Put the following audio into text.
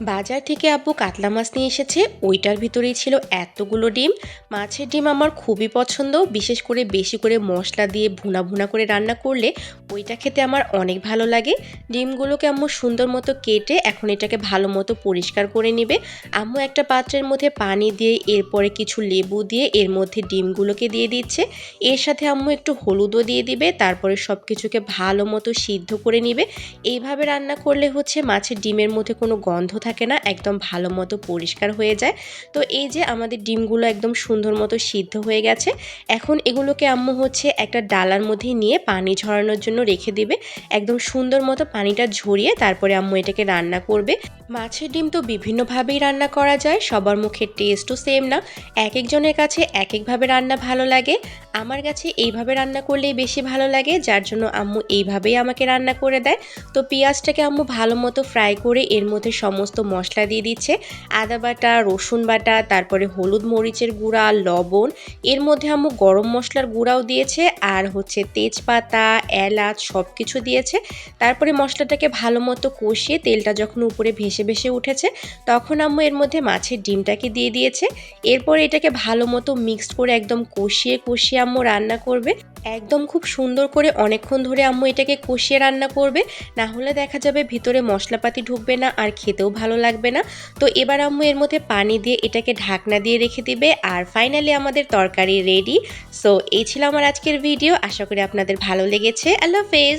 বাজার থেকে আব্বু কাতলা মাছ নিয়ে এসেছে। ওইটার ভিতরেই ছিল এতগুলো ডিম। মাছের ডিম আমার খুবই পছন্দ। বিশেষ করে বেশি করে মশলা দিয়ে ভুনা ভুনা করে রান্না করলে ওইটা খেতে আমার অনেক ভালো লাগে। ডিমগুলোকে আম্মু সুন্দর মতো কেটে এখন এটাকে ভালো মতো পরিষ্কার করে নেবে। আম্মু একটা পাত্রের মধ্যে পানি দিয়ে এরপরে কিছু লেবু দিয়ে এর মধ্যে ডিমগুলোকে দিয়ে দিচ্ছে। এর সাথে আম্মু একটু হলুদও দিয়ে দিবে। তারপরে সব কিছুকে ভালো মতো সিদ্ধ করে নিবে। এইভাবে রান্না করলে হচ্ছে মাছের ডিমের মধ্যে কোনো গন্ধ থাকে না, একদম ভালো মতো পরিষ্কার হয়ে যায়। তো এই যে আমাদের ডিমগুলো একদম সুন্দর মতো সিদ্ধ হয়ে গেছে, এখন এগুলোকে আম্মু হচ্ছে একটা ডালার মধ্যে নিয়ে পানি ঝরানোর জন্য রেখে দিবে। একদম সুন্দর মতো পানিটা ঝরিয়ে তারপরে আম্মু এটাকে রান্না করবে। মাছের ডিম তো বিভিন্নভাবেই রান্না করা যায়, সবার মুখের টেস্টও সেম না। এক একজনের কাছে এক একভাবে রান্না ভালো লাগে। আমার কাছে এইভাবে রান্না করলেই বেশি ভালো লাগে, যার জন্য আম্মু এইভাবেই আমাকে রান্না করে দেয়। তো পেঁয়াজটাকে আম্মু ভালো মতো ফ্রাই করে এর মধ্যে সমস্ত মশলা দিয়ে দিচ্ছে। আদা বাটা, রসুন বাটা, তারপরে হলুদ মরিচের গুঁড়া, লবণ, এর মধ্যে আম্মু গরম মশলার গুঁড়াও দিয়েছে আর হচ্ছে তেজপাতা, এলাচ সব কিছু দিয়েছে। তারপরে মশলাটাকে ভালো মতো কষিয়ে তেলটা যখন উপরে ভেসে ভেসে উঠেছে, তখন আম্মু এর মধ্যে মাছের ডিমটাকে দিয়ে দিয়েছে। এরপর এটাকে ভালো মতো মিক্সড করে একদম কষিয়ে কষিয়ে আম্মু রান্না করবে। একদম খুব সুন্দর করে অনেকক্ষণ ধরে আম্মু এটাকে কষিয়ে রান্না করবে। না হলে দেখা যাবে ভিতরে মশলাপাতি ঢুকবে না আর খেতেও ভালো লাগবে না। তো এবার আম্মু এর মধ্যে পানি দিয়ে এটাকে ঢাকনা দিয়ে রেখে দিবে আর ফাইনালি আমাদের তরকারি রেডি সো এই ছিল আমার আজকের ভিডিও আশা করি আপনাদের ভালো লেগেছে। আল্লাহ হাফেজ